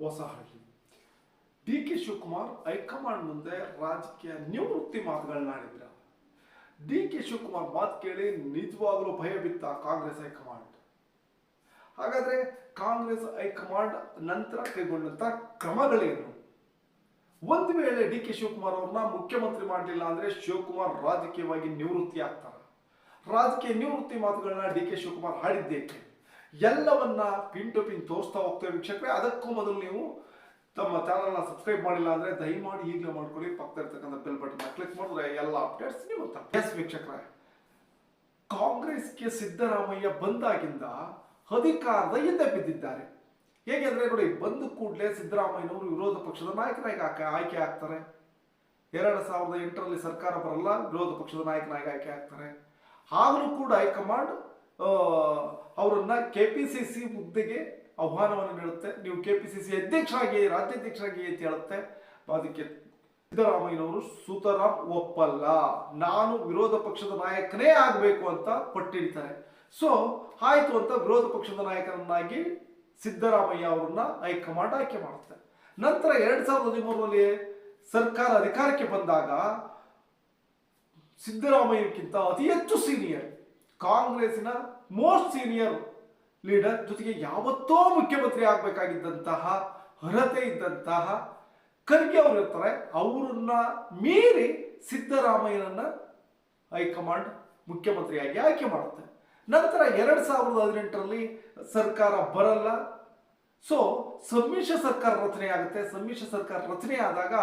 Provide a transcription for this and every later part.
Hosahalli D K Shivakumar high command ಮುಂದೆ ರಾಜಕೀಯ ನಿವೃತ್ತಿ ಮಾತುಗಳನ್ನ ಆಡಿದ್ರ. ಡಿ ಕೆ ಶಿವಕುಮಾರ್ ಮಾತು ಕೇಳಿ ನಿಜವಾಗ್ಲೂ ಭಯ ಬಿತ್ತ ಕಾಂಗ್ರೆಸ್ ಹೈಕಮಾಂಡ್. ಹಾಗಾದ್ರೆ ಕಾಂಗ್ರೆಸ್ ಹೈಕಮಾಂಡ್ ನಂತರ ಕೈಗೊಂಡಂತ ಕ್ರಮಗಳೇನು? ಒಂದು ವೇಳೆ ಡಿ ಕೆ ಶಿವಕುಮಾರ್ ಅವ್ರನ್ನ ಮುಖ್ಯಮಂತ್ರಿ ಮಾಡಲಿಲ್ಲ ಅಂದ್ರೆ ಶಿವಕುಮಾರ್ ರಾಜಕೀಯವಾಗಿ ನಿವೃತ್ತಿ ಆಗ್ತಾರ. ರಾಜಕೀಯ ನಿವೃತ್ತಿ ಮಾತುಗಳನ್ನ ಡಿ ಕೆ ಶಿವಕುಮಾರ್ ಹಾಡಿದ್ದೇಕೆ? ಎಲ್ಲವನ್ನ ಪಿನ್ ಟು ಪಿನ್ ತೋರಿಸ್ತಾ ಹೋಗ್ತೇವೆ ವೀಕ್ಷಕರೇ. ಅದಕ್ಕೂ ಮೊದಲು ನೀವು ತಮ್ಮ ಚಾನಲ್ನ ಸಬ್ಸ್ಕ್ರೈಬ್ ಮಾಡಿಲ್ಲ ಅಂದ್ರೆ ದಯಮಾಡಿ ಈಗಲೇ ಮಾಡ್ಕೊಳ್ಳಿ. ಪಕ್ಕದಲ್ಲಿರ್ತಕ್ಕಂಥ ಬೆಲ್ ಬಟನ್ ಕ್ಲಿಕ್ ಮಾಡಿದ್ರೆ ಎಲ್ಲ ಅಪ್ಡೇಟ್ಸ್ ನೀವು ಎಸ್ ವೀಕ್ಷಕರೇ. ಕಾಂಗ್ರೆಸ್ಗೆ ಸಿದ್ದರಾಮಯ್ಯ ಬಂದಾಗಿಂದ ಅಧಿಕಾರದ ಹಿಂದೆ ಬಿದ್ದಿದ್ದಾರೆ. ಹೇಗೆ ಅಂದ್ರೆ ನೋಡಿ, ಬಂದ ಕೂಡಲೇ ಸಿದ್ದರಾಮಯ್ಯನವರು ವಿರೋಧ ಪಕ್ಷದ ನಾಯಕನಾಗಿ ಆಯ್ಕೆ ಆಗ್ತಾರೆ. ಎರಡು ಸಾವಿರದ ಎಂಟರಲ್ಲಿ ಸರ್ಕಾರ ಬರಲ್ಲ, ವಿರೋಧ ಪಕ್ಷದ ನಾಯಕನಾಗಿ ಆಯ್ಕೆ ಆಗ್ತಾರೆ. ಆಗಲೂ ಕೂಡ ಹೈಕಮಾಂಡ್ ಅವರನ್ನ ಕೆ ಪಿ ಸಿ ಸಿ ಹುದ್ದೆಗೆ ಆಹ್ವಾನವನ್ನು ನೀಡುತ್ತೆ. ನೀವು ಕೆ ಪಿ ಸಿ ಸಿ ಅಧ್ಯಕ್ಷರಾಗಿ ರಾಜ್ಯಾಧ್ಯಕ್ಷರಾಗಿ ಅಂತ ಹೇಳುತ್ತೆ. ಅದಕ್ಕೆ ಸಿದ್ದರಾಮಯ್ಯನವರು ಸುತರಾಮ್ ಒಪ್ಪಲ್ಲ. ನಾನು ವಿರೋಧ ಪಕ್ಷದ ನಾಯಕನೇ ಆಗಬೇಕು ಅಂತ ಪಟ್ಟಿಡ್ತಾರೆ ಸೊ ಆಯ್ತು ಅಂತ ವಿರೋಧ ಪಕ್ಷದ ನಾಯಕನನ್ನಾಗಿ ಸಿದ್ದರಾಮಯ್ಯ ಅವರನ್ನ ಹೈಕಮಾಂಡ್ ಆಯ್ಕೆ ಮಾಡುತ್ತೆ. ನಂತರ ಎರಡ್ ಸಾವಿರದ ಹದಿಮೂರರಲ್ಲಿ ಸರ್ಕಾರ ಅಧಿಕಾರಕ್ಕೆ ಬಂದಾಗ ಸಿದ್ದರಾಮಯ್ಯಕ್ಕಿಂತ ಅತಿ ಹೆಚ್ಚು ಸೀನಿಯರ್ ಕಾಂಗ್ರೆಸ್ಸಿನ ಮೋಸ್ಟ್ ಸೀನಿಯರ್ ಲೀಡರ್ ಜೊತೆಗೆ ಯಾವತ್ತೋ ಮುಖ್ಯಮಂತ್ರಿ ಆಗಬೇಕಾಗಿದ್ದಂತಹ ಅರ್ಹತೆ ಇದ್ದಂತಹ ಖರ್ಗೆ ಅವರು ಇರ್ತಾರೆ. ಅವರನ್ನ ಮೀರಿ ಸಿದ್ದರಾಮಯ್ಯನನ್ನ ಹೈಕಮಾಂಡ್ ಮುಖ್ಯಮಂತ್ರಿಯಾಗಿ ಆಯ್ಕೆ ಮಾಡುತ್ತೆ. ನಂತರ ಎರಡ್ ಸಾವಿರದ ಹದಿನೆಂಟರಲ್ಲಿ ಸರ್ಕಾರ ಬರಲ್ಲ. ಸೊ ಸಮ್ಮಿಶ್ರ ಸರ್ಕಾರ ರಚನೆ ಆಗುತ್ತೆ. ಸಮ್ಮಿಶ್ರ ಸರ್ಕಾರ ರಚನೆ ಆದಾಗ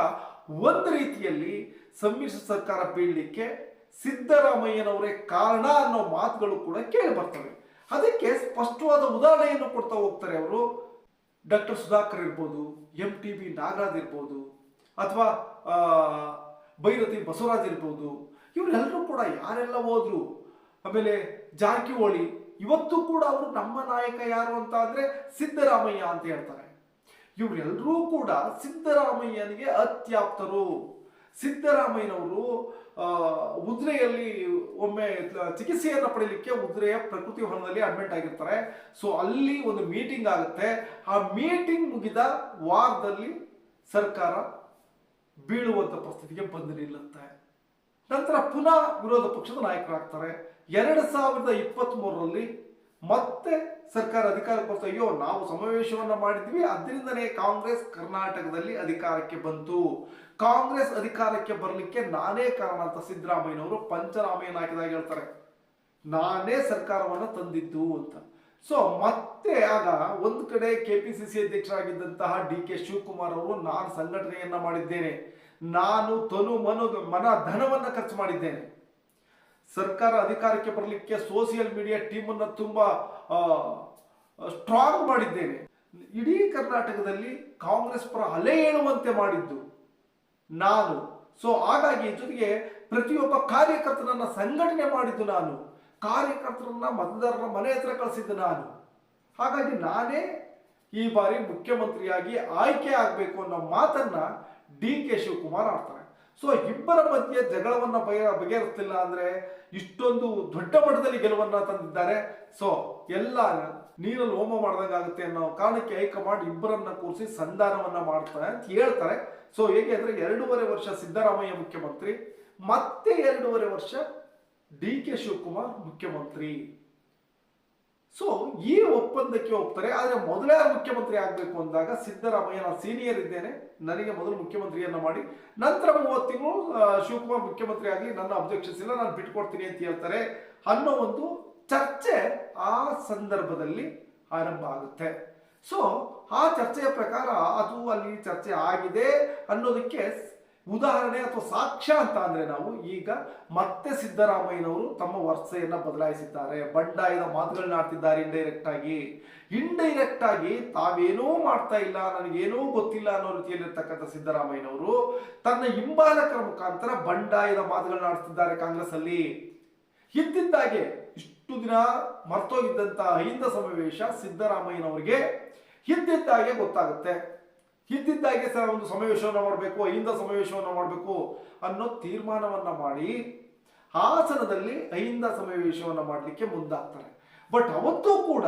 ಒಂದು ರೀತಿಯಲ್ಲಿ ಸಮ್ಮಿಶ್ರ ಸರ್ಕಾರ ಬೀಳಲಿಕ್ಕೆ ಸಿದ್ದರಾಮಯ್ಯನವರೇ ಕಾರಣ ಅನ್ನೋ ಮಾತುಗಳು ಕೂಡ ಕೇಳಿ ಬರ್ತವೆ. ಅದಕ್ಕೆ ಸ್ಪಷ್ಟವಾದ ಉದಾಹರಣೆಯನ್ನು ಕೊಡ್ತಾ ಹೋಗ್ತಾರೆ ಅವರು. ಡಾಕ್ಟರ್ ಸುಧಾಕರ್ ಇರ್ಬೋದು, ಎಂ ಟಿ ಬಿ ನಾಗರಾಜ್ ಇರ್ಬೋದು, ಅಥವಾ ಭೈರತಿ ಬಸವರಾಜ್ ಇರ್ಬೋದು. ಇವರೆಲ್ಲರೂ ಕೂಡ ಯಾರೆಲ್ಲ ಹೋದ್ರು? ಆಮೇಲೆ ಜಾರಕಿಹೊಳಿ, ಇವತ್ತು ಕೂಡ ಅವರು ನಮ್ಮ ನಾಯಕ ಯಾರು ಅಂತ ಅಂದ್ರೆ ಸಿದ್ದರಾಮಯ್ಯ ಅಂತ ಹೇಳ್ತಾರೆ. ಇವರೆಲ್ಲರೂ ಕೂಡ ಸಿದ್ದರಾಮಯ್ಯನಿಗೆ ಅತ್ಯಾಪ್ತರು. ಸಿದ್ದರಾಮಯ್ಯನವರು ಉದ್ರೆಯಲ್ಲಿ ಒಮ್ಮೆ ಚಿಕಿತ್ಸೆಯನ್ನು ಪಡೆಯಲಿಕ್ಕೆ ಉದ್ರೆಯ ಪ್ರಕೃತಿ ಭವನದಲ್ಲಿ ಅಡ್ಮಿಟ್ ಆಗಿರ್ತಾರೆ. ಸೊ ಅಲ್ಲಿ ಒಂದು ಮೀಟಿಂಗ್ ಆಗುತ್ತೆ. ಆ ಮೀಟಿಂಗ್ ಮುಗಿದ ವಾರದಲ್ಲಿ ಸರ್ಕಾರ ಬೀಳುವಂತ ಪರಿಸ್ಥಿತಿಗೆ ಬಂದು ನಿಲ್ಲುತ್ತೆ. ನಂತರ ಪುನಃ ವಿರೋಧ ಪಕ್ಷದ ನಾಯಕರಾಗ್ತಾರೆ. ಎರಡು ಸಾವಿರದ ಇಪ್ಪತ್ತ್ ಮೂರರಲ್ಲಿ ಮತ್ತೆ ಸರ್ಕಾರ ಅಧಿಕಾರಕ್ಕೆ ಬರ್ತಾ ಅಯ್ಯೋ, ನಾವು ಸಮಾವೇಶವನ್ನು ಮಾಡಿದ್ವಿ, ಅದರಿಂದನೇ ಕಾಂಗ್ರೆಸ್ ಕರ್ನಾಟಕದಲ್ಲಿ ಅಧಿಕಾರಕ್ಕೆ ಬಂತು. ಕಾಂಗ್ರೆಸ್ ಅಧಿಕಾರಕ್ಕೆ ಬರಲಿಕ್ಕೆ ನಾನೇ ಕಾರಣ ಅಂತ ಸಿದ್ದರಾಮಯ್ಯನವರು ಪಂಚರಾಮಯ್ಯನ ಹಾಕಿದಾಗ ಹೇಳ್ತಾರೆ. ನಾನೇ ಸರ್ಕಾರವನ್ನು ತಂದಿದ್ದು ಅಂತ. ಸೊ ಮತ್ತೆ ಆಗ ಒಂದು ಕಡೆ ಕೆ ಪಿ ಸಿ ಸಿ ಅಧ್ಯಕ್ಷರಾಗಿದ್ದಂತಹ ಡಿ ಕೆ ಶಿವಕುಮಾರ್ ಅವರು, ನಾನು ಸಂಘಟನೆಯನ್ನ ಮಾಡಿದ್ದೇನೆ. ನಾನು ತನು ಮನು ಮನ ಧನವನ್ನ ಖರ್ಚು ಮಾಡಿದ್ದೇನೆ. ಸರ್ಕಾರ ಅಧಿಕಾರಕ್ಕೆ ಬರಲಿಕ್ಕೆ ಸೋಷಿಯಲ್ ಮೀಡಿಯಾ ಟೀಮ್ ಅನ್ನ ತುಂಬಾ ಸ್ಟ್ರಾಂಗ್ ಮಾಡಿದ್ದೇನೆ. ಇಡೀ ಕರ್ನಾಟಕದಲ್ಲಿ ಕಾಂಗ್ರೆಸ್ ಪರ ಅಲೆ ಏಳುವಂತೆ ಮಾಡಿದ್ದು ನಾನು. ಸೊ ಹಾಗಾಗಿ ಜೊತೆಗೆ ಪ್ರತಿಯೊಬ್ಬ ಕಾರ್ಯಕರ್ತನನ್ನ ಸಂಘಟನೆ ಮಾಡಿದ್ದು ನಾನು. ಕಾರ್ಯಕರ್ತರನ್ನ ಮತದಾರರ ಮನೆ ಹತ್ರ ಕಳಿಸಿದ್ದು ನಾನು. ಹಾಗಾಗಿ ನಾನೇ ಈ ಬಾರಿ ಮುಖ್ಯಮಂತ್ರಿಯಾಗಿ ಆಯ್ಕೆ ಆಗಬೇಕು ಅನ್ನೋ ಮಾತನ್ನ ಡಿ ಕೆ ಶಿವಕುಮಾರ್ ಆಡ್ತಾರೆ. ಸೊ ಇಬ್ಬರ ಮಧ್ಯೆ ಜಗಳವನ್ನ ಬಗೆ, ಬಗೆಹರಿಸ್ತಿಲ್ಲ ಅಂದ್ರೆ ಇಷ್ಟೊಂದು ದೊಡ್ಡ ಮಟ್ಟದಲ್ಲಿ ಗೆಲುವನ್ನ ತಂದಿದ್ದಾರೆ. ಸೊ ಎಲ್ಲ ನೀರಲ್ಲಿ ಹೋಮ ಮಾಡ್ದಂಗಾಗುತ್ತೆ ಅನ್ನೋ ಕಾರಣಕ್ಕೆ ಹೈಕಮಾಂಡ್ ಇಬ್ಬರನ್ನ ಕೂರಿಸಿ ಸಂಧಾನವನ್ನ ಮಾಡ್ತಾರೆ ಅಂತ ಹೇಳ್ತಾರೆ. ಸೊ ಹೇಗೆ ಅಂದ್ರೆ ಎರಡೂವರೆ ವರ್ಷ ಸಿದ್ದರಾಮಯ್ಯ ಮುಖ್ಯಮಂತ್ರಿ, ಮತ್ತೆ ಎರಡೂವರೆ ವರ್ಷ ಡಿ ಕೆ ಶಿವಕುಮಾರ್ ಮುಖ್ಯಮಂತ್ರಿ. ಸೊ ಈ ಒಪ್ಪಂದಕ್ಕೆ ಹೋಗ್ತಾರೆ, ಆದರೆ ಮೊದಲೇ ಮುಖ್ಯಮಂತ್ರಿ ಆಗಬೇಕು ಅಂದಾಗ ಸಿದ್ದರಾಮಯ್ಯ. ನಾನು ಸೀನಿಯರ್ ಇದ್ದೇನೆ, ನನಗೆ ಮೊದಲು ಮುಖ್ಯಮಂತ್ರಿಯನ್ನು ಮಾಡಿ, ನಂತರ ಮೂವತ್ತು ತಿಂಗಳು ಶಿವಕುಮಾರ್ ಮುಖ್ಯಮಂತ್ರಿ ಆಗಲಿ, ನನ್ನ ಅಬ್ಜೆಕ್ಷನ್ಸ್ ಇಲ್ಲ, ನಾನು ಬಿಟ್ಕೊಡ್ತೀನಿ ಅಂತ ಹೇಳ್ತಾರೆ ಅನ್ನೋ ಒಂದು ಚರ್ಚೆ ಆ ಸಂದರ್ಭದಲ್ಲಿ ಆರಂಭ ಆಗುತ್ತೆ. ಸೊ ಆ ಚರ್ಚೆಯ ಪ್ರಕಾರ ಅದು ಅಲ್ಲಿ ಚರ್ಚೆ ಆಗಿದೆ ಅನ್ನೋದಕ್ಕೆ ಉದಾಹರಣೆ ಅಥವಾ ಸಾಕ್ಷ್ಯ ಅಂತ ಅಂದ್ರೆ ನಾವು ಈಗ ಮತ್ತೆ ಸಿದ್ದರಾಮಯ್ಯನವರು ತಮ್ಮ ವರ್ಸೆಯನ್ನ ಬದಲಾಯಿಸಿದ್ದಾರೆ. ಬಂಡಾಯದ ಮಾತುಗಳನ್ನ ಆಡ್ತಿದ್ದಾರೆ ಇಂಡೈರೆಕ್ಟ್ ಆಗಿ. ಇಂಡೈರೆಕ್ಟ್ ಆಗಿ ತಾವೇನೂ ಮಾಡ್ತಾ ಇಲ್ಲ, ನನಗೇನೂ ಗೊತ್ತಿಲ್ಲ ಅನ್ನೋ ರೀತಿಯಲ್ಲಿರ್ತಕ್ಕಂಥ ಸಿದ್ದರಾಮಯ್ಯನವರು ತನ್ನ ಹಿಂಬಾಲಕರ ಮುಖಾಂತರ ಬಂಡಾಯದ ಮಾತುಗಳನ್ನ ಆಡ್ತಿದ್ದಾರೆ ಕಾಂಗ್ರೆಸ್ ಅಲ್ಲಿ ಇದ್ದಿದ್ದಾಗೆ ಇಷ್ಟು ದಿನ ಮರ್ತೋಗಿದ್ದಂಥ ಅಹಿಂದ ಸಮಾವೇಶ ಸಿದ್ದರಾಮಯ್ಯನವರಿಗೆ ಇದ್ದಿದ್ದಾಗೆ ಗೊತ್ತಾಗುತ್ತೆ. ಇದ್ದಿದ್ದಾಗೆ ಸಹ ಒಂದು ಸಮಾವೇಶವನ್ನು ಮಾಡಬೇಕು ಅಹಿಂದ ಸಮಾವೇಶವನ್ನು ಮಾಡಬೇಕು ಅನ್ನೋ ತೀರ್ಮಾನವನ್ನು ಮಾಡಿ ಹಾಸನದಲ್ಲಿ ಅಹಿಂದ ಸಮಾವೇಶವನ್ನು ಮಾಡಲಿಕ್ಕೆ ಮುಂದಾಗ್ತಾರೆ. ಬಟ್ ಅವತ್ತೂ ಕೂಡ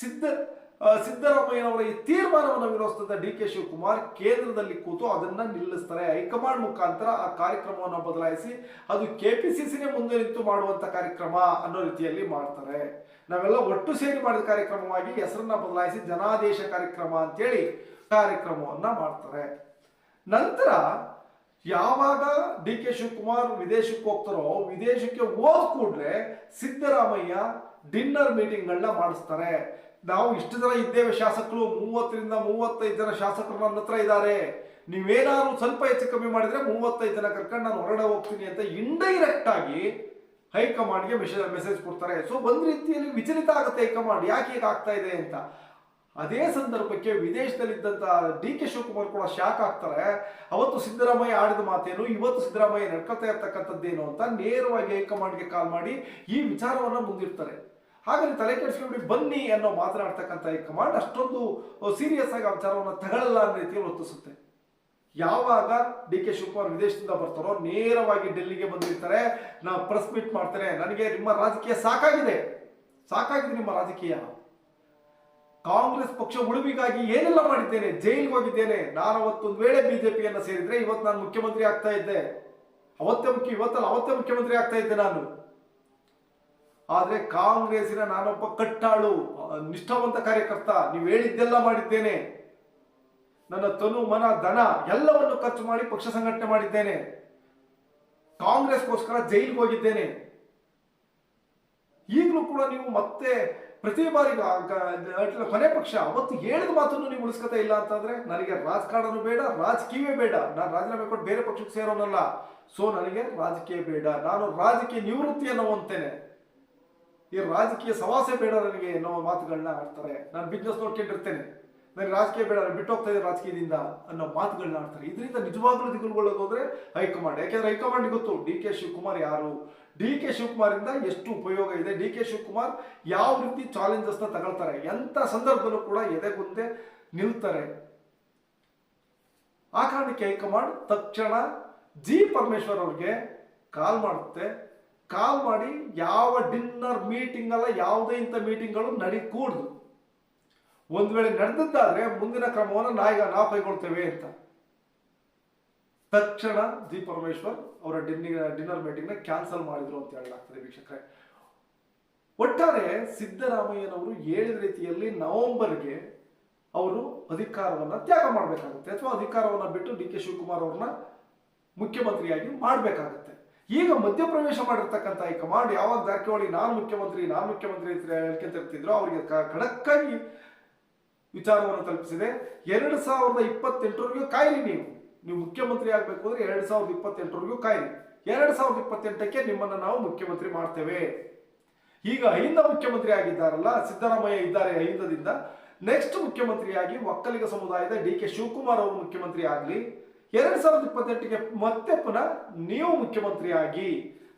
ಸಿದ್ದ ಆ, ಸಿದ್ದರಾಮಯ್ಯನವರ ಈ ತೀರ್ಮಾನವನ್ನು ವಿರೋಧಿಸಿದ ಡಿ ಕೆ ಶಿವಕುಮಾರ್ ಕೇಂದ್ರದಲ್ಲಿ ಕೂತು ಅದನ್ನ ನಿಲ್ಲಿಸ್ತಾರೆ. ಹೈಕಮಾಂಡ್ ಮುಖಾಂತರ ಆ ಕಾರ್ಯಕ್ರಮವನ್ನು ಬದಲಾಯಿಸಿ ಅದು ಕೆ ಪಿ ಸಿ ಸಿನೇ ಮುಂದೆ ನಿಂತು ಮಾಡುವಂತ ಕಾರ್ಯಕ್ರಮ ಅನ್ನೋ ರೀತಿಯಲ್ಲಿ ಮಾಡ್ತಾರೆ. ನಾವೆಲ್ಲ ಒಟ್ಟು ಸೇರಿ ಮಾಡಿದ ಕಾರ್ಯಕ್ರಮವಾಗಿ ಹೆಸರನ್ನ ಬದಲಾಯಿಸಿ ಜನಾದೇಶ ಕಾರ್ಯಕ್ರಮ ಅಂತೇಳಿ ಕಾರ್ಯಕ್ರಮವನ್ನ ಮಾಡ್ತಾರೆ. ನಂತರ ಯಾವಾಗ ಡಿ ಕೆ ಶಿವಕುಮಾರ್ ವಿದೇಶಕ್ಕೆ ಹೋಗ್ತಾರೋ, ವಿದೇಶಕ್ಕೆ ಹೋದ ಕೂಡ್ರೆ ಸಿದ್ದರಾಮಯ್ಯ ಡಿನ್ನರ್ ಮೀಟಿಂಗ್ಗಳನ್ನ ಮಾಡಿಸ್ತಾರೆ. ನಾವು ಇಷ್ಟು ಜನ ಇದ್ದೇವೆ ಶಾಸಕರು, ಮೂವತ್ತರಿಂದ ಮೂವತ್ತೈದು ಜನ ಶಾಸಕರು ನನ್ನ ಹತ್ರ ಇದ್ದಾರೆ. ನೀವೇನಾದ್ರು ಸ್ವಲ್ಪ ಹೆಚ್ಚು ಕಮ್ಮಿ ಮಾಡಿದ್ರೆ ಮೂವತ್ತೈದು ಜನ ಕರ್ಕೊಂಡು ನಾನು ಹೊರಡ ಹೋಗ್ತೀನಿ ಅಂತ ಇಂಡೈರೆಕ್ಟ್ ಆಗಿ ಹೈಕಮಾಂಡ್ಗೆ ಮೆಸೇಜ್ ಮೆಸೇಜ್ ಕೊಡ್ತಾರೆ. ಸೊ ಒಂದು ರೀತಿಯಲ್ಲಿ ವಿಚಲಿತ ಆಗುತ್ತೆ ಹೈಕಮಾಂಡ್. ಯಾಕೆ ಹೀಗೆ ಆಗ್ತಾ ಇದೆ ಅಂತ? ಅದೇ ಸಂದರ್ಭಕ್ಕೆ ವಿದೇಶದಲ್ಲಿದ್ದಂತ ಡಿ ಕೆ ಶಿವಕುಮಾರ್ ಕೂಡ ಶಾಕ್ ಆಗ್ತಾರೆ. ಅವತ್ತು ಸಿದ್ದರಾಮಯ್ಯ ಆಡಿದ ಮಾತೇನು, ಇವತ್ತು ಸಿದ್ದರಾಮಯ್ಯ ನಡ್ಕೊತಾ ಇರ್ತಕ್ಕಂಥದ್ದೇನು ಅಂತ ನೇರವಾಗಿ ಹೈಕಮಾಂಡ್ಗೆ ಕಾಲ್ ಮಾಡಿ ಈ ವಿಚಾರವನ್ನ ಮುಂದಿಡ್ತಾರೆ. ಹಾಗಾಗಿ ತಲೆ ಕೆಡಿಸ್ಕೊಂಡು ಬನ್ನಿ ಅನ್ನೋ ಮಾತನಾಡ್ತಕ್ಕಂಥ ಕಮಾಂಡ್ ಅಷ್ಟೊಂದು ಸೀರಿಯಸ್ ಆಗಿ ಆ ವಿಚಾರವನ್ನು ತಗೊಳ್ಳಲ್ಲ ಅನ್ನೋ ರೀತಿಯಲ್ಲಿ ವರ್ತಿಸುತ್ತೆ ಯಾವಾಗ ಡಿ ಕೆ ಶಿವಕುಮಾರ್ ವಿದೇಶದಿಂದ ಬರ್ತಾರೋ, ನೇರವಾಗಿ ಡೆಲ್ಲಿಗೆ ಬಂದಿರ್ತಾರೆ ನಾವು ಪ್ರೆಸ್ ಮೀಟ್ ಮಾಡ್ತಾರೆ ನನಗೆ ನಿಮ್ಮ ರಾಜಕೀಯ ಸಾಕಾಗಿದೆ. ಸಾಕಾಗಿದೆ ನಿಮ್ಮ ರಾಜಕೀಯ. ಕಾಂಗ್ರೆಸ್ ಪಕ್ಷ ಉಳಿವಿಗಾಗಿ ಏನೆಲ್ಲ ಮಾಡಿದ್ದೇನೆ? ಜೈಲಿಗೆ ಹೋಗಿದ್ದೇನೆ. ನಾನು ಅವತ್ತೊಂದು ವೇಳೆ ಬಿಜೆಪಿಯನ್ನು ಸೇರಿದ್ರೆ, ಇವತ್ತು ನಾನು ಮುಖ್ಯಮಂತ್ರಿ ಆಗ್ತಾ ಇದ್ದೆ. ಅವತ್ತೇ ಮುಖ್ಯ, ಇವತ್ತಲ್ಲ, ಅವತ್ತೇ ಮುಖ್ಯಮಂತ್ರಿ ಆಗ್ತಾ ಇದ್ದೆ ನಾನು. ಆದ್ರೆ ಕಾಂಗ್ರೆಸ್ಸಿನ ನಾನೊಬ್ಬ ಕಟ್ಟಾಳು ನಿಷ್ಠಾವಂತ ಕಾರ್ಯಕರ್ತ, ನೀವು ಹೇಳಿದ್ದೆಲ್ಲ ಮಾಡಿದ್ದೇನೆ. ನನ್ನ ತನು, ಮನ ದನ ಎಲ್ಲವನ್ನು ಖರ್ಚು ಮಾಡಿ ಪಕ್ಷ ಸಂಘಟನೆ ಮಾಡಿದ್ದೇನೆ. ಕಾಂಗ್ರೆಸ್ಗೋಸ್ಕರ ಜೈಲಿಗೆ ಹೋಗಿದ್ದೇನೆ. ಈಗಲೂ ಕೂಡ ನೀವು ಮತ್ತೆ ಪ್ರತಿ ಬಾರಿ ಕೊನೆ ಪಕ್ಷ, ಅವತ್ತು ಹೇಳಿದ ಮಾತನ್ನು ನೀವು ಉಳಿಸ್ಕೊತಾ ಇಲ್ಲ ಅಂತಂದ್ರೆ ನನಗೆ ರಾಜಕಾರಣನೂ ಬೇಡ, ರಾಜಕೀಯವೇ ಬೇಡ. ನಾನು ರಾಜೀನಾಮೆ ಕೊಟ್ಟು ಬೇರೆ ಪಕ್ಷಕ್ಕೆ ಸೇರೋನಲ್ಲ. ಸೊ ನನಗೆ ರಾಜಕೀಯ ಬೇಡ. ನಾನು ರಾಜಕೀಯ ನಿವೃತ್ತಿಯನ್ನು ಹೊಂತೇನೆ ಈ ರಾಜಕೀಯ ಸವಾಸೆ ಬೇಡ ನನಗೆ ಅನ್ನೋ ಮಾತುಗಳನ್ನ ಆಡ್ತಾರೆ. ನಾನು ಬಿಸ್ನೆಸ್ ನೋಡ್ಕೊಂಡಿರ್ತೇನೆ. ನನಗೆ ರಾಜಕೀಯ ಬೇಡ ಬಿಟ್ಟು ಹೋಗ್ತಾ ಇದ್ದೆ ರಾಜಕೀಯದಿಂದ ಅನ್ನೋ ಮಾತುಗಳನ್ನ ಆಡ್ತಾರೆ. ಇದರಿಂದ ನಿಜವಾಗ್ಲೂ ದಿಗುಲ್ಗೊಳ್ಳೋದು ಅಂದ್ರೆ ಹೈಕಮಾಂಡ್, ಯಾಕೆಂದ್ರೆ ಹೈಕಮಾಂಡ್ ಗೊತ್ತು, ಡಿ ಕೆ ಶಿವಕುಮಾರ್ ಯಾರು? ಡಿ ಕೆ ಶಿವಕುಮಾರ್ ಇಂದ ಎಷ್ಟು ಉಪಯೋಗ ಇದೆ? ಡಿ ಕೆ ಶಿವಕುಮಾರ್ ಯಾವ ರೀತಿ ಚಾಲೆಂಜಸ್ನ ತಗೊಳ್ತಾರೆ? ಎಂತ ಸಂದರ್ಭದಲ್ಲೂ ಕೂಡ ಎದೆ ಮುಂದೆ ನಿಲ್ತಾರೆ. ಆ ಕಾರಣಕ್ಕೆ ಹೈಕಮಾಂಡ್ ತಕ್ಷಣ ಜಿ ಪರಮೇಶ್ವರ್ ಅವ್ರಿಗೆ ಕಾಲ್ ಮಾಡುತ್ತೆ. ಕಾಲ್ ಮಾಡಿ ಯಾವ ಡಿನ್ನರ್ ಮೀಟಿಂಗ್ ಅಲ್ಲ ಯಾವುದೇ ಇಂಥ ಮೀಟಿಂಗ್ಗಳು ನಡೀಕೂಡ್ದು. ಒಂದು ವೇಳೆ ನಡೆದದ್ದಾದ್ರೆ ಮುಂದಿನ ಕ್ರಮವನ್ನು ನಾಯಿಗ ನಾವು ಕೈಗೊಳ್ತೇವೆ ಅಂತ. ತಕ್ಷಣ ಜಿ ಪರಮೇಶ್ವರ್ ಅವರ ಡಿನ್ನರ್ ಡಿನ್ನರ್ ಮೀಟಿಂಗ್ನ ಕ್ಯಾನ್ಸಲ್ ಮಾಡಿದ್ರು ಅಂತ ಹೇಳಲಾಗ್ತದೆ ವೀಕ್ಷಕರೇ. ಒಟ್ಟಾರೆ ಸಿದ್ದರಾಮಯ್ಯನವರು ಹೇಳಿದ ರೀತಿಯಲ್ಲಿ ನವೆಂಬರ್ಗೆ ಅವರು ಅಧಿಕಾರವನ್ನ ತ್ಯಾಗ ಮಾಡಬೇಕಾಗುತ್ತೆ ಅಥವಾ ಅಧಿಕಾರವನ್ನ ಬಿಟ್ಟು ಡಿ ಕೆ ಶಿವಕುಮಾರ್ ಅವ್ರನ್ನ ಮುಖ್ಯಮಂತ್ರಿಯಾಗಿ ಮಾಡಬೇಕಾಗುತ್ತೆ. ಈಗ ಮಧ್ಯಪ್ರವೇಶ ಮಾಡಿರ್ತಕ್ಕಂಥ ಹೈಕಮಾಂಡ್ ಯಾವಾಗ ಜಾರಕಿಹೊಳಿ ನಾನು ಮುಖ್ಯಮಂತ್ರಿ ನಾನು ಮುಖ್ಯಮಂತ್ರಿ ಅಂತ ಹೇಳ್ಕೊಂತ ಇರ್ತಿದ್ರು ಅವರಿಗೆ ಖಡಕ್ಕಾಗಿ ವಿಚಾರವನ್ನು ತಲುಪಿಸಿದೆ. ಎರಡು ಸಾವಿರದ ಇಪ್ಪತ್ತೆಂಟರವರೆಗೂ ಕಾಯಿರಿ ನೀವು. ನೀವು ಮುಖ್ಯಮಂತ್ರಿ ಆಗಬೇಕು ಅಂದ್ರೆ ಎರಡು ಸಾವಿರದ ಇಪ್ಪತ್ತೆಂಟರವರೆಗೂ ಕಾಯಿರಿ. ಎರಡು ಸಾವಿರದ ಇಪ್ಪತ್ತೆಂಟಕ್ಕೆ ನಿಮ್ಮನ್ನ ನಾವು ಮುಖ್ಯಮಂತ್ರಿ ಮಾಡ್ತೇವೆ. ಈಗ ಅಹಿಂದ ಮುಖ್ಯಮಂತ್ರಿ ಆಗಿದ್ದಾರಲ್ಲ, ಸಿದ್ದರಾಮಯ್ಯ ಇದ್ದಾರೆ ಅಹಿಂದದಿಂದ ನೆಕ್ಸ್ಟ್ ಮುಖ್ಯಮಂತ್ರಿಯಾಗಿ ಒಕ್ಕಲಿಗ ಸಮುದಾಯದ ಡಿ ಕೆ ಶಿವಕುಮಾರ್ ಅವರು ಮುಖ್ಯಮಂತ್ರಿ ಆಗಲಿ. ಎರಡ್ ಸಾವಿರದ ಇಪ್ಪತ್ತೆಂಟಿಗೆ ಮತ್ತೆ ಪುನಃ ನೀವು ಮುಖ್ಯಮಂತ್ರಿಯಾಗಿ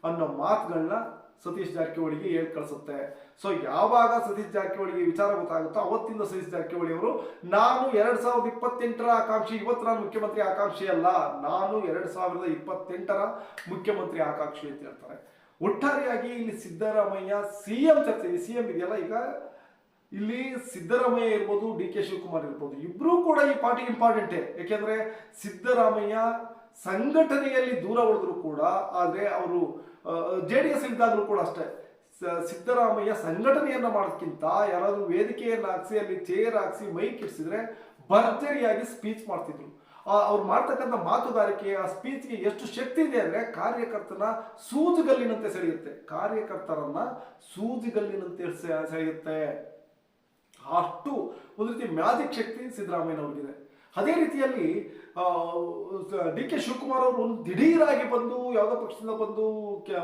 ಅನ್ನೋ ಮಾತುಗಳನ್ನ ಸತೀಶ್ ಜಾರಕಿಹೊಳಿಗೆ ಹೇಳ್ ಕಳಿಸುತ್ತೆ. ಸೊ ಯಾವಾಗ ಸತೀಶ್ ಜಾರಕಿಹೊಳಿಗೆ ವಿಚಾರ ಗೊತ್ತಾಗುತ್ತೋ ಅವತ್ತಿಂದ ಸತೀಶ್ ಜಾರಕಿಹೊಳಿ ಅವರು, ನಾನು ಎರಡ್ ಸಾವಿರದ ಇಪ್ಪತ್ತೆಂಟರ ಆಕಾಂಕ್ಷಿ, ಇವತ್ತು ನಾನು ಮುಖ್ಯಮಂತ್ರಿ ಆಕಾಂಕ್ಷಿ ಅಲ್ಲ, ನಾನು ಎರಡ್ ಸಾವಿರದ ಇಪ್ಪತ್ತೆಂಟರ ಮುಖ್ಯಮಂತ್ರಿ ಆಕಾಂಕ್ಷಿ ಅಂತ ಹೇಳ್ತಾರೆ. ಒಟ್ಟಾರೆಯಾಗಿ ಇಲ್ಲಿ ಸಿದ್ದರಾಮಯ್ಯ ಸಿಎಂ ಚರ್ಚೆ ಸಿಎಂ ಇದೆಯಲ್ಲ ಈಗ? ಇಲ್ಲಿ ಸಿದ್ದರಾಮಯ್ಯ ಇರ್ಬೋದು ಡಿ ಕೆ ಶಿವಕುಮಾರ್ ಇರ್ಬೋದು, ಇಬ್ರು ಕೂಡ ಈ ಪಾರ್ಟಿ ಇಂಪಾರ್ಟೆಂಟೇ ಯಾಕೆಂದ್ರೆ ಸಿದ್ದರಾಮಯ್ಯ ಸಂಘಟನೆಯಲ್ಲಿ ದೂರ ಉಳಿದ್ರು ಕೂಡ, ಆದ್ರೆ ಅವರು ಜೆ ಡಿ ಎಸ್ ಇದ್ದಾಗಲೂ ಕೂಡ ಅಷ್ಟೇ. ಸಿದ್ದರಾಮಯ್ಯ ಸಂಘಟನೆಯನ್ನ ಮಾಡೋದಕ್ಕಿಂತ ಯಾರಾದ್ರೂ ವೇದಿಕೆಯನ್ನ ಹಾಕ್ಸಿ, ಅಲ್ಲಿ ಚೇರ್ ಹಾಕ್ಸಿ, ಮೈಕ್ ಇಡ್ಸಿದ್ರೆ ಭರ್ಜರಿಯಾಗಿ ಸ್ಪೀಚ್ ಮಾಡ್ತಿದ್ರು. ಅವ್ರು ಮಾಡ್ತಕ್ಕಂಥ ಮಾತುಗಾರಿಕೆ, ಆ ಸ್ಪೀಚ್ಗೆ ಎಷ್ಟು ಶಕ್ತಿ ಇದೆ ಅಂದ್ರೆ ಕಾರ್ಯಕರ್ತನ ಸೂಜುಗಲ್ಲಿನಂತೆ ಸೆಳೆಯುತ್ತೆ. ಕಾರ್ಯಕರ್ತರನ್ನ ಸೂಜುಗಲ್ಲಿನಂತೆ ಸೆಳೆಯುತ್ತೆ. ಅಷ್ಟು ಒಂದು ರೀತಿ ಮ್ಯಾಜಿಕ್ ಶಕ್ತಿ ಸಿದ್ದರಾಮಯ್ಯನವ್ರಿಗಿದೆ. ಅದೇ ರೀತಿಯಲ್ಲಿ ಡಿ ಕೆ ಶಿವಕುಮಾರ್ ಅವರು ಒಂದು ದಿಢೀರಾಗಿ ಬಂದು, ಯಾವುದೋ ಪಕ್ಷದಿಂದ ಬಂದು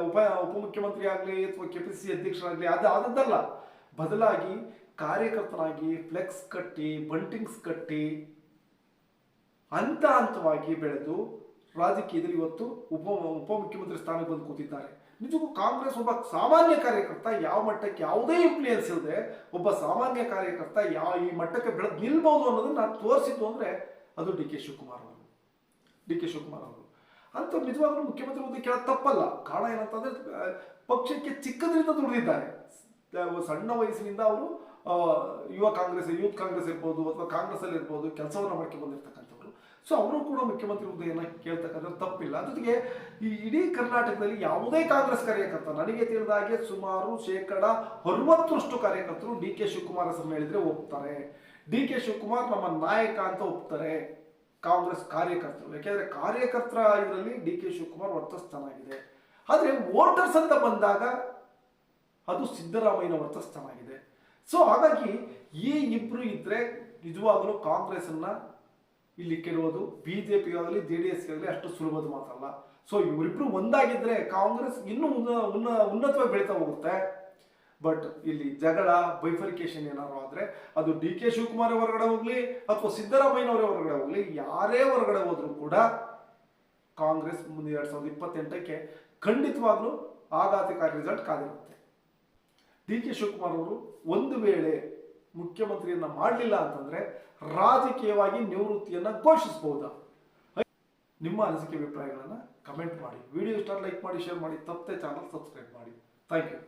ಉಪ, ಉಪಮುಖ್ಯಮಂತ್ರಿ ಆಗಲಿ ಅಥವಾ ಕೆ ಪಿ ಸಿ ಅಧ್ಯಕ್ಷರಾಗಲಿ ಅದು ಆದದ್ದಲ್ಲ. ಬದಲಾಗಿ ಕಾರ್ಯಕರ್ತನಾಗಿ ಫ್ಲೆಕ್ಸ್ ಕಟ್ಟಿ, ಬಂಟಿಂಗ್ಸ್ ಕಟ್ಟಿ, ಹಂತ ಹಂತವಾಗಿ ಬೆಳೆದು ರಾಜಕೀಯದಲ್ಲಿ ಇವತ್ತು ಉಪ, ಉಪಮುಖ್ಯಮಂತ್ರಿ ಸ್ಥಾನಕ್ಕೆ ಬಂದು ಕೂತಿದ್ದಾರೆ. ನಿಜಕ್ಕೂ ಕಾಂಗ್ರೆಸ್ ಒಬ್ಬ ಸಾಮಾನ್ಯ ಕಾರ್ಯಕರ್ತ, ಯಾವ ಮಟ್ಟಕ್ಕೆ ಯಾವುದೇ ಇನ್ಫ್ಲೂಯೆನ್ಸ್ ಇಲ್ಲದೆ ಒಬ್ಬ ಸಾಮಾನ್ಯ ಕಾರ್ಯಕರ್ತ ಯಾವ ಈ ಮಟ್ಟಕ್ಕೆ ಬೆಳೆದು ನಿಲ್ಬಹುದು ಅನ್ನೋದನ್ನ ತೋರಿಸಿದ್ದು ಅಂದ್ರೆ ಅದು ಡಿ ಕೆ ಶಿವಕುಮಾರ್ ಅವರು. ಡಿ ಕೆ ಶಿವಕುಮಾರ್ ಅವರು. ಅಂತ ನಿಜವಾಗ್ಲೂ ಮುಖ್ಯಮಂತ್ರಿ ಹುದ್ದೆ ಕೇಳೋದು ತಪ್ಪಲ್ಲ. ಕಾರಣ ಏನಂತಂದ್ರೆ ಪಕ್ಷಕ್ಕೆ ಚಿಕ್ಕದ್ರಿಂದ ದುಡಿದಿದ್ದಾರೆ. ಸಣ್ಣ ವಯಸ್ಸಿನಿಂದ ಅವರು ಯುವ ಕಾಂಗ್ರೆಸ್, ಯೂತ್ ಕಾಂಗ್ರೆಸ್ ಇರ್ಬೋದು ಅಥವಾ ಕಾಂಗ್ರೆಸ್ ಅಲ್ಲಿ ಇರ್ಬೋದು ಕೆಲಸವನ್ನ ಮಾಡ್ಕೊಂಡು ಬಂದಿರತಕ್ಕಂಥವ್ರು. ಸೊ ಅವರು ಕೂಡ ಮುಖ್ಯಮಂತ್ರಿ ಹುದ್ದೆಯನ್ನು ಕೇಳ್ತಕ್ಕಂಥ ತಪ್ಪಿಲ್ಲ. ಜೊತೆಗೆ ಈ ಇಡೀ ಕರ್ನಾಟಕದಲ್ಲಿ ಯಾವುದೇ ಕಾಂಗ್ರೆಸ್ ಕಾರ್ಯಕರ್ತ ನನಗೆ ತಿಳಿದ ಹಾಗೆ ಸುಮಾರು ಶೇಕಡ ಅರವತ್ತರಷ್ಟು ಕಾರ್ಯಕರ್ತರು ಡಿ ಕೆ ಶಿವಕುಮಾರ್ ಹೆಸರು ಹೇಳಿದ್ರೆ ಒಪ್ತಾರೆ. ಡಿ ಕೆ ಶಿವಕುಮಾರ್ ನಮ್ಮ ನಾಯಕ ಅಂತ ಒಪ್ತಾರೆ ಕಾಂಗ್ರೆಸ್ ಕಾರ್ಯಕರ್ತರು. ಯಾಕೆಂದ್ರೆ ಕಾರ್ಯಕರ್ತರ ಇದರಲ್ಲಿ ಡಿ ಕೆ ಶಿವಕುಮಾರ್ ವರ್ತಸ್ಥನಾಗಿದೆ. ಆದರೆ ವೋಟರ್ಸ್ ಅಂತ ಬಂದಾಗ ಅದು ಸಿದ್ದರಾಮಯ್ಯನ ವೃತ್ತಸ್ಥಾನ ಆಗಿದೆ ಸೊ ಹಾಗಾಗಿ ಈ ಇಬ್ರು ಇದ್ದರೆ ನಿಜವಾಗಲೂ ಕಾಂಗ್ರೆಸ್ ಅನ್ನ ಇಲ್ಲಿ ಕೆಡುವುದು ಬಿಜೆಪಿ ಆಗಲಿ ಜೆ ಡಿ ಎಸ್ ಆಗಲಿ ಅಷ್ಟು ಸುಲಭದ ಮಾತಲ್ಲ. ಸೊ ಇವರಿಬ್ರು ಒಂದಾಗಿದ್ರೆ ಕಾಂಗ್ರೆಸ್ ಇನ್ನೂ ಉನ್ನ ಉನ್ನ, ಉನ್ನತವಾಗಿ ಬೆಳೀತಾ ಹೋಗುತ್ತೆ. ಬಟ್ ಇಲ್ಲಿ ಜಗಳ ಬೈಫರಿಕೇಶನ್ ಏನಾದ್ರು ಆದ್ರೆ ಅದು ಡಿ ಕೆ ಶಿವಕುಮಾರ್ ಹೊರಗಡೆ ಹೋಗ್ಲಿ ಅಥವಾ ಸಿದ್ದರಾಮಯ್ಯನವರೇ ಹೊರಗಡೆ ಹೋಗ್ಲಿ, ಯಾರೇ ಹೊರಗಡೆ ಹೋದ್ರು ಕೂಡ ಕಾಂಗ್ರೆಸ್ ಮುಂದೆ ಎರಡ್ ಸಾವಿರದ ಇಪ್ಪತ್ತೆಂಟಕ್ಕೆ ಖಂಡಿತವಾಗ್ಲೂ ಆಘಾತಕಾರಿ ರಿಸಲ್ಟ್ ಕಾದಿರುತ್ತೆ. ಡಿ ಕೆ ಶಿವಕುಮಾರ್ ಅವರು ಒಂದು ವೇಳೆ ಮುಖ್ಯಮಂತ್ರಿಯನ್ನ ಮಾಡಲಿಲ್ಲ ಅಂತಂದ್ರೆ ರಾಜಕೀಯವಾಗಿ ನಿವೃತ್ತಿಯನ್ನು ಘೋಷಿಸಬಹುದಾ? ನಿಮ್ಮ ಅನಿಸಿಕೆ ಅಭಿಪ್ರಾಯಗಳನ್ನು ಕಮೆಂಟ್ ಮಾಡಿ. ವಿಡಿಯೋ ಇಷ್ಟ ಲೈಕ್ ಮಾಡಿ ಶೇರ್ ಮಾಡಿ. ತಪ್ಪದೆ ಚಾನಲ್ ಸಬ್ಸ್ಕ್ರೈಬ್ ಮಾಡಿ. Thank you